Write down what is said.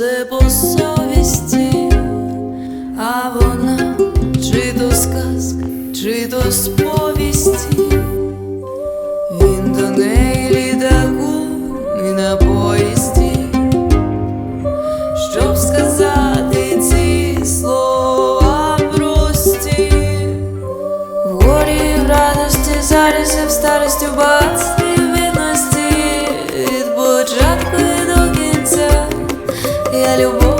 все по совісті, а вона чи то сказка, чи то сповісті. Він до неї літаком і на поїзді, щоб сказати ці слова прості. В горі в радості, зараз velho bom.